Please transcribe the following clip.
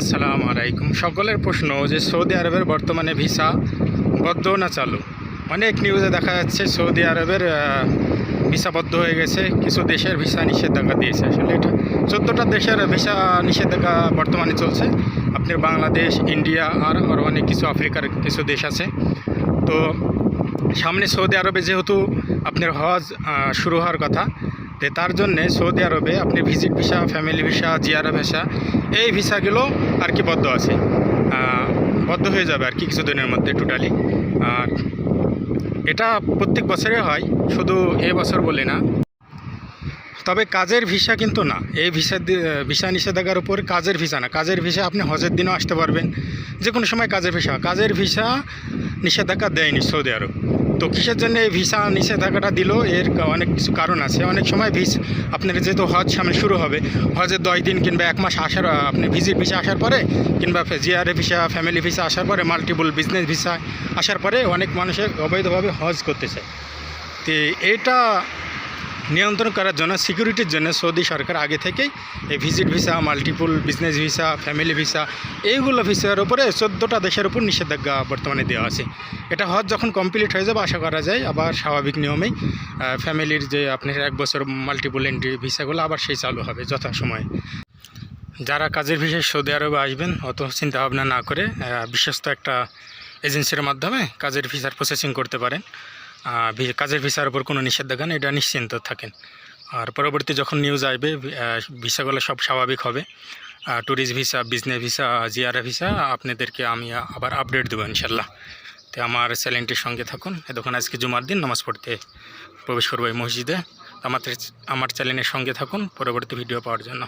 আসসালামু আলাইকুম। সকলের প্রশ্ন যে সৌদি আরবের বর্তমানে ভিসা বদ্ধ না চালু? অনেক নিউজে দেখা যাচ্ছে সৌদি আরবের আহ, ভিসা বদ্ধ হয়ে গেছে। কিছু দেশের ভিসা নিষেধাজ্ঞা দিয়েছে। আসলে এটা চোদ্দোটা দেশের ভিসা নিষেধাজ্ঞা বর্তমানে চলছে। আপনার বাংলাদেশ ইন্ডিয়া আর আরও অনেক কিছু আফ্রিকার কিছু দেশ আছে। তো সামনে সৌদি আরবে যেহেতু আপনার হজ শুরু হওয়ার কথা তার জন্যে সৌদি আরবে আপনি ভিজিট ভিসা ফ্যামিলি ভিসা জিয়ারা ভিসা এই ভিসাগুলো আর কি বদ্ধ আছে। বদ্ধ হয়ে যাবে আর কি কিছুদিনের মধ্যে টোটালি আর এটা প্রত্যেক বছরে হয়, শুধু এ বছর বলে না। তবে কাজের ভিসা কিন্তু না। এই ভিসা ভিসা নিষেধাজ্ঞার উপর কাজের ভিসা না। কাজের ভিসা আপনি হজের দিনও আসতে পারবেন। যে কোনো সময় কাজের ভিসা কাজের ভিসা নিষেধাজ্ঞা দেয়নি সৌদি আরব। তো কিসের জন্য এই ভিসা নিষেধাজ্ঞাটা দিল? এর অনেক কিছু কারণ আছে। অনেক সময় ভিস আপনার যেহেতু হজ সামনে শুরু হবে, হজের দশ দিন কিংবা এক মাস আসার আপনি ভিজিট ভিসা আসার পরে কিংবা জিআরএ ভিসা ফ্যামিলি ভিসা আসার পরে মাল্টিপল বিজনেস ভিসা আসার পরে অনেক মানুষের অবৈধভাবে হজ করতে চায় তো এটা নিয়ন্ত্রণ করার জন্য সিকিউরিটির জন্য সৌদি সরকার আগে থেকেই এই visit visa, multiple business visa, family visa, এইগুলো ভিসার উপরে চোদ্দোটা দেশের উপর নিষেধাজ্ঞা বর্তমানে দেওয়া আছে। এটা হজ যখন কমপ্লিট হয়ে যাবে, আশা করা যায় আবার স্বাভাবিক নিয়মেই ফ্যামিলির যে আপনার এক বছর মাল্টিপুল এন্ট্রি ভিসাগুলো আবার সেই চালু হবে যথাসময়ে। যারা কাজের ভিসায় সৌদি আরবে আসবেন, অত চিন্তা ভাবনা না করে বিশ্বস্ত একটা এজেন্সির মাধ্যমে কাজের ভিসার প্রসেসিং করতে পারেন। কাজের ভিসার উপর কোনো নিষেধাজ্ঞা নেই, এটা নিশ্চিন্ত থাকেন। আর পরবর্তী যখন নিউজ আসবে ভিসাগুলো সব স্বাভাবিক হবে। ট্যুরিস্ট ভিসা বিজনেস ভিসা জিআরএ ভিসা আপনাদেরকে আমি আবার আপডেট দেবো ইনশাল্লাহ। তো আমার চ্যানেলটির সঙ্গে থাকুন। দেখুন আজকে জুমার দিন, নামাজ পড়তে প্রবেশ করব এই মসজিদে। আমাদের আমার চ্যানেলের সঙ্গে থাকুন, পরবর্তী ভিডিও পাওয়ার জন্য।